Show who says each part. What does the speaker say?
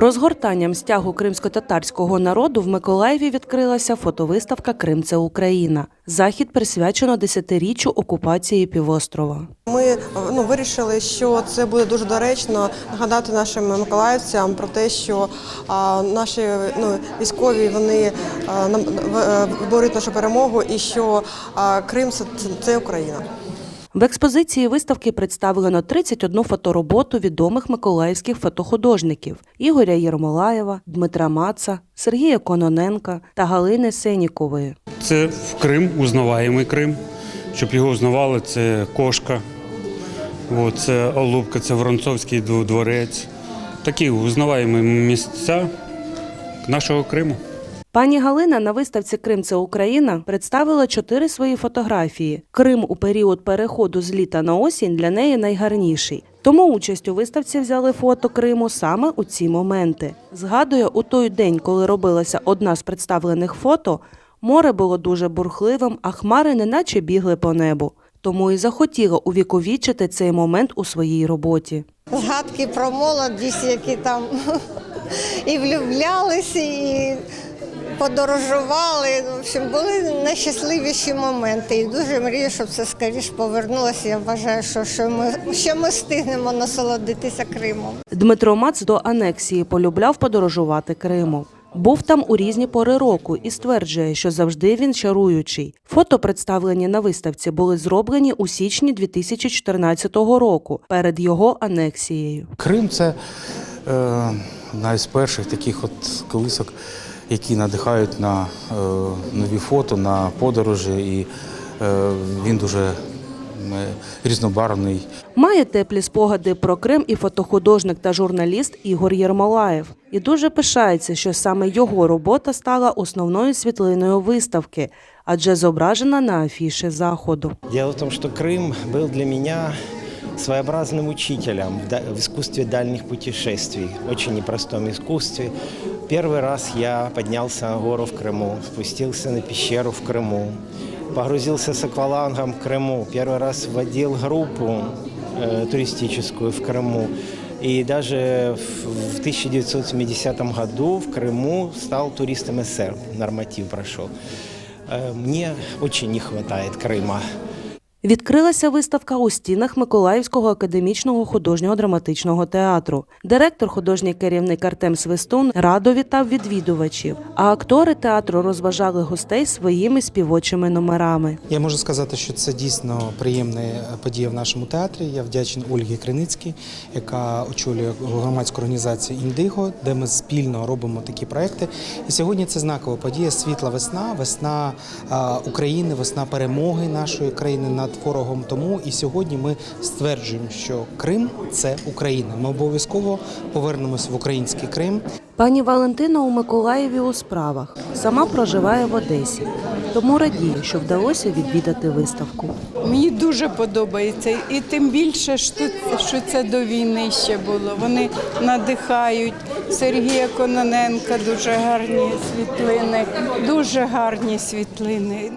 Speaker 1: Розгортанням стягу кримсько-татарського народу в Миколаєві відкрилася фотовиставка Крим це Україна. Захід присвячено десятиріччю окупації півострова.
Speaker 2: Ми ну, вирішили, що це буде дуже доречно нагадати нашим миколаївцям про те, що а, наші ну, військові вони нам в- борють нашу перемогу, і що а, Крим це, це Україна.
Speaker 1: В експозиції виставки представлено 31 фотороботу відомих миколаївських фотохудожників Ігоря Єрмолаєва, Дмитра Маца, Сергія Кононенка та Галини Сенікової.
Speaker 3: Це в Крим, узнаваємий Крим. Щоб його узнавали, це кошка, це Олубка, це Воронцовський дво- дворець. Такі узнаваємі місця нашого Криму.
Speaker 1: Пані Галина на виставці Крим це Україна представила чотири свої фотографії. Крим у період переходу з літа на осінь для неї найгарніший. Тому участь у виставці взяли фото Криму саме у ці моменти. Згадує, у той день, коли робилася одна з представлених фото, море було дуже бурхливим, а хмари неначе бігли по небу. Тому і захотіла увіковічити цей момент у своїй роботі.
Speaker 4: згадки про молодість, які там і влюблялися, і подорожували. В общем, були найщасливіші моменти. І дуже мрію, щоб це скоріше повернулося. Я вважаю, що, що, ми, що ми встигнемо насолодитися Кримом.
Speaker 1: Дмитро Мац до анексії полюбляв подорожувати Криму. Був там у різні пори року і стверджує, що завжди він чаруючий. Фото, представлені на виставці, були зроблені у січні 2014 року перед його анексією.
Speaker 5: Крим це е, одна з перших таких от колисок, які надихають на е, нові фото, на подорожі, і е, він дуже е, різнобарвний.
Speaker 1: Має теплі спогади про Крим і фотохудожник та журналіст Ігор Єрмолаєв. І дуже пишається, що саме його робота стала основною світлиною виставки, адже зображена на афіші заходу.
Speaker 6: Дело в том, что Крым был для меня своеобразным учителем в да- в искусстве дальних путешествий, очень непростом искусстве. Первый раз я поднялся на гору в Крыму, спустился на пещеру в Крыму, погрузился с аквалангом в Крыму, первый раз водил группу э, туристическую в Крыму. И даже в в 1970 году в Крыму стал туристом СССР, норматив прошел. Э, Мне очень не хватает Крыма.
Speaker 1: Відкрилася виставка у стінах Миколаївського академічного художнього драматичного театру. Директор, художній керівник Артем Свистун радо вітав відвідувачів, а актори театру розважали гостей своїми співочими номерами.
Speaker 7: Я можу сказати, що це дійсно приємна подія в нашому театрі. Я вдячний Ольгі Криницькій, яка очолює громадську організацію Індиго, де ми спільно робимо такі проекти. І сьогодні це знакова подія Світла весна, весна України, весна перемоги нашої країни над ворогом. Тому і сьогодні ми стверджуємо, що Крим це Україна. Ми обов'язково повернемось в український Крим.
Speaker 1: Пані Валентина у Миколаєві у справах. Сама проживає в Одесі. Тому радіє, що вдалося відвідати виставку.
Speaker 8: Мені дуже подобається, і тим більше, що це до війни ще було. Вони надихають. Сергія Кононенка дуже гарні світлини, дуже гарні світлини.